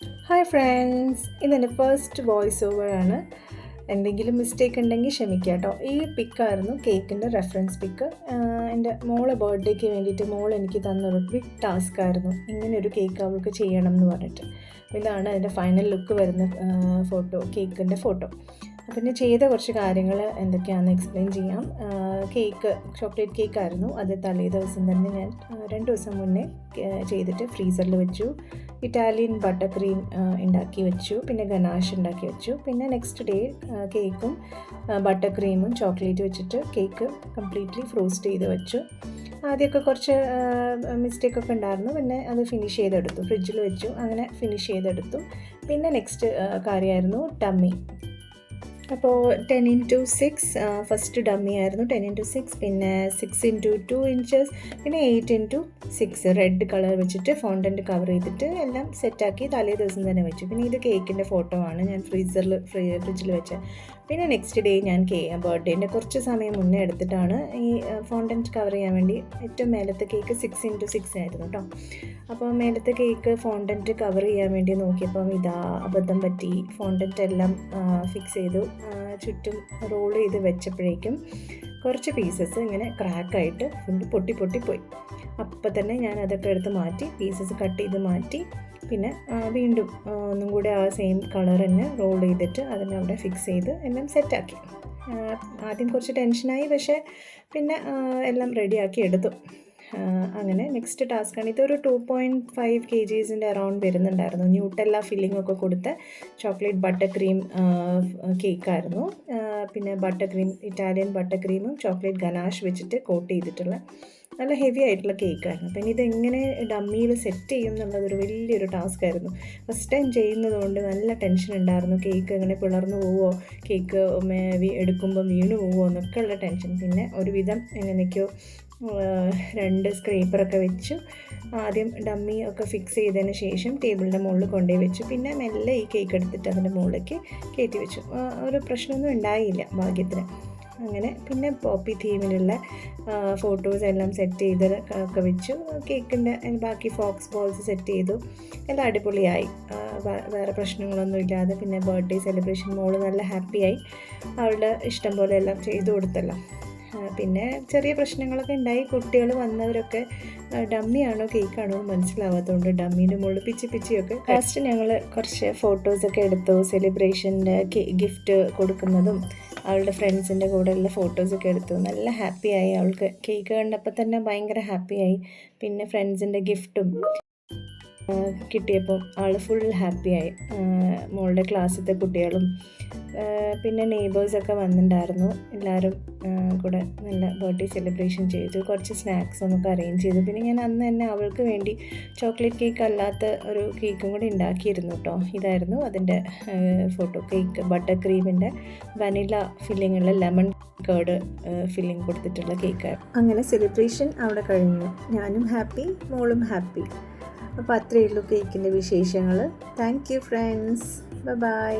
Hi friends ഇതെന്റെ first voice over ആണ്. എന്തെങ്കിലും മിസ്റ്റേക്ക് ഉണ്ടെങ്കിൽ ക്ഷമിക്കുക കേട്ടോ. ഈ പിക്കായിരുന്നു കേക്കിന്റെ റെഫറൻസ് പിക്ക് എന്റെ മോളെ ബർത്ത്ഡേക്ക് വേണ്ടിയിട്ട് മോൾ എനിക്ക് തന്നൊരു ബിഗ് ടാസ്ക് ആയിരുന്നു. ഇങ്ങനെ ഒരു കേക്ക് അവൾക്ക് ചെയ്യണം എന്ന് പറഞ്ഞിട്ട്. ഇതാണ് അതിന്റെ ഫൈനൽ ലുക്ക് വരുന്ന ഫോട്ടോ കേക്കിന്റെ ഫോട്ടോ ഞാൻ ചെയ്ത കുറച്ച് കാര്യങ്ങൾ എന്തൊക്കെയാണെന്ന് എക്സ്പ്ലെയിൻ ചെയ്യാം. കേക്ക് ചോക്ലേറ്റ് കേക്ക് ആയിരുന്നു. അത് തലേ ദിവസം തന്നെ ഞാൻ രണ്ട് ദിവസം മുന്നേ ചെയ്തിട്ട് ഫ്രീസറിൽ വെച്ചു. ഇറ്റാലിയൻ ബട്ടർ ക്രീം ഉണ്ടാക്കി വെച്ചു. പിന്നെ ഗനാഷ് ഉണ്ടാക്കി വെച്ചു. പിന്നെ നെക്സ്റ്റ് ഡേ കേക്കും ബട്ടർ ക്രീമും ചോക്ലേറ്റ് വെച്ചിട്ട് കേക്ക് കംപ്ലീറ്റ്ലി ഫ്രോസ്റ്റ് ചെയ്ത് വെച്ചു. ആദ്യമൊക്കെ കുറച്ച് മിസ്റ്റേക്ക് ഒക്കെ ഉണ്ടായിരുന്നു. പിന്നെ അത് ഫിനിഷ് ചെയ്തെടുത്തു. ഫ്രിഡ്ജിൽ വെച്ചു. അങ്ങനെ ഫിനിഷ് ചെയ്തെടുത്തു. പിന്നെ നെക്സ്റ്റ് കാര്യമായിരുന്നു ടമ്മി അപ്പോൾ ten into six first dummy ആയിരുന്നു. ടെൻ ഇന്റു സിക്സ് പിന്നെ സിക്സ് ഇന്റു ടു ഇഞ്ചസ് പിന്നെ eight into six red colour വെച്ചിട്ട് ഫോണ്ടന്റ് കവർ ചെയ്തിട്ട് എല്ലാം സെറ്റാക്കി തലേ ദിവസം തന്നെ വെച്ചു. പിന്നെ ഇത് കേക്കിന്റെ ഫോട്ടോ ആണ്. ഞാൻ ഫ്രീസറിൽ ഫ്രീ ഫ്രിഡ്ജിൽ വെച്ച. പിന്നെ നെക്സ്റ്റ് ഡേ ഞാൻ കേ ബർത്ത്ഡേന്റെ കുറച്ച് സമയം മുന്നേ എടുത്തിട്ടാണ് ഈ ഫോണ്ടന്റ് കവർ ചെയ്യാൻ വേണ്ടി ഏറ്റവും മേലത്തെ കേക്ക് സിക്സ് ഇന്റു സിക്സ് ആയിരുന്നു കേട്ടോ അപ്പോൾ മേലത്തെ കേക്ക് ഫോണ്ടന്റ് കവർ ചെയ്യാൻ വേണ്ടി നോക്കിയപ്പം ഇതാ അബദ്ധം പറ്റി. ഫോണ്ടന്റ് എല്ലാം ഫിക്സ് ചെയ്തു. ചുറ്റും റോൾ ചെയ്ത് വെച്ചപ്പോഴേക്കും കുറച്ച് പീസസ് ഇങ്ങനെ ക്രാക്കായിട്ട് ഫുൾ പൊട്ടി പൊട്ടി പോയി. അപ്പം തന്നെ ഞാൻ അതൊക്കെ എടുത്ത് മാറ്റി പീസസ് കട്ട് ചെയ്ത് മാറ്റി പിന്നെ വീണ്ടും ഒന്നും കൂടി ആ സെയിം കളർ തന്നെ റോൾ ചെയ്തിട്ട് അതിനെ അവിടെ ഫിക്സ് ചെയ്ത് എല്ലാം സെറ്റാക്കി ആദ്യം കുറച്ച് ടെൻഷനായി പക്ഷേ പിന്നെ എല്ലാം റെഡിയാക്കി എടുത്തു. അങ്ങനെ നെക്സ്റ്റ് ടാസ്ക്കാണ് ഇതൊരു ടു പോയിന്റ് ഫൈവ് കെ ജീസിന്റെ അറൗണ്ട് വരുന്നുണ്ടായിരുന്നു. ന്യൂട്ടെല്ല ഫില്ലിംഗ് ഒക്കെ കൊടുത്ത് ചോക്ലേറ്റ് ബട്ടർ ക്രീം കേക്കായിരുന്നു പിന്നെ ബട്ടർ ക്രീം ഇറ്റാലിയൻ ബട്ടർ ക്രീമും ചോക്ലേറ്റ് ഗനാഷ് വെച്ചിട്ട് കോട്ട് ചെയ്തിട്ടുള്ള നല്ല ഹെവി ആയിട്ടുള്ള കേക്കായിരുന്നു പിന്നെ ഇതെങ്ങനെ ഡമ്മിയിൽ സെറ്റ് ചെയ്യും എന്നുള്ളതൊരു വലിയൊരു ടാസ്ക് ആയിരുന്നു. ഫസ്റ്റ് ടൈം ചെയ്യുന്നതുകൊണ്ട് നല്ല ടെൻഷൻ ഉണ്ടായിരുന്നു. കേക്ക് എങ്ങനെ പിളർന്നു പോവോ? കേക്ക് എടുക്കുമ്പോൾ വീണു പോവോ? എന്നൊക്കെ ഉള്ള ടെൻഷൻ പിന്നെ ഒരുവിധം എങ്ങനെയൊക്കെയോ രണ്ട് സ്ക്രേപ്പറൊക്കെ വെച്ചു. ആദ്യം ഡമ്മി ഒക്കെ ഫിക്സ് ചെയ്തതിന് ശേഷം ടേബിളിന്റെ മുകളിൽ കൊണ്ടുപോയി വെച്ചു. പിന്നെ മെല്ലെ ഈ കേക്ക് എടുത്തിട്ട് അതിന്റെ മുകളിലേക്ക് കയറ്റി വെച്ചു. ഒരു പ്രശ്നമൊന്നും ഉണ്ടായില്ല ഭാഗ്യത്തിന്. അങ്ങനെ പിന്നെ പോപ്പി തീമിലുള്ള ഫോട്ടോസ് എല്ലാം സെറ്റ് ചെയ്ത് ഒക്കെ വെച്ചു. കേക്കിന്റെ ബാക്കി ഫോക്സ് ബോൾസ് സെറ്റ് ചെയ്തു. എല്ലാം അടിപൊളിയായി. വേറെ പ്രശ്നങ്ങളൊന്നും ഇല്ലാതെ പിന്നെ ബർത്ത്ഡേ സെലിബ്രേഷൻ മോൾ നല്ല ഹാപ്പിയായി അവളുടെ ഇഷ്ടം പോലെ എല്ലാം ചെയ്തു കൊടുത്തല്ലോ. പിന്നെ ചെറിയ പ്രശ്നങ്ങളൊക്കെ ഉണ്ടായി. കുട്ടികൾ വന്നവരൊക്കെ ഡമ്മിയാണോ കേക്കാണോ മനസ്സിലാവാത്തതുകൊണ്ട് ഡമ്മീന്റെ മുകളിൽ പിച്ചി പിച്ചിയൊക്കെ ലാസ്റ്റ് ഞങ്ങൾ കുറച്ച് ഫോട്ടോസൊക്കെ എടുത്തു. സെലിബ്രേഷന്റെ ഗിഫ്റ്റ് കൊടുക്കുന്നതും അവളുടെ ഫ്രണ്ട്സിന്റെ കൂടെയുള്ള ഫോട്ടോസൊക്കെ എടുത്തു. നല്ല ഹാപ്പിയായി അവൾക്ക്. കേക്ക് കണ്ടപ്പോൾ തന്നെ ഭയങ്കര ഹാപ്പിയായി പിന്നെ ഫ്രണ്ട്സിന്റെ ഗിഫ്റ്റും കിട്ടിയപ്പോൾ ആൾ ഫുൾ ഹാപ്പിയായി മോളുടെ ക്ലാസ്സിലത്തെ കുട്ടികളും പിന്നെ നെയ്ബേഴ്സൊക്കെ വന്നിട്ടുണ്ടായിരുന്നു എല്ലാവരും കൂടെ നല്ല ബർത്ത്ഡേ സെലിബ്രേഷൻ ചെയ്തു. കുറച്ച് സ്നാക്സ് ഒക്കെ അറേഞ്ച് ചെയ്തു. പിന്നെ ഞാൻ അന്ന് തന്നെ അവൾക്ക് വേണ്ടി ചോക്ലേറ്റ് കേക്ക് അല്ലാത്ത ഒരു കേക്കും കൂടി ഉണ്ടാക്കിയിരുന്നു കേട്ടോ ഇതായിരുന്നു അതിന്റെ ഫോട്ടോ കേക്ക് ബട്ടർ ക്രീമിന്റെ വനില ഫില്ലിങ്ങുള്ള ലെമൺ കേർഡ് ഫില്ലിംഗ് കൊടുത്തിട്ടുള്ള കേക്കായിരുന്നു അങ്ങനെ സെലിബ്രേഷൻ അവിടെ കഴിഞ്ഞു. ഞാനും ഹാപ്പി മോളും ഹാപ്പി അപ്പോൾ അത്രയേ ഉള്ളൂ കേക്കിന്റെ വിശേഷങ്ങൾ. Thank you friends bye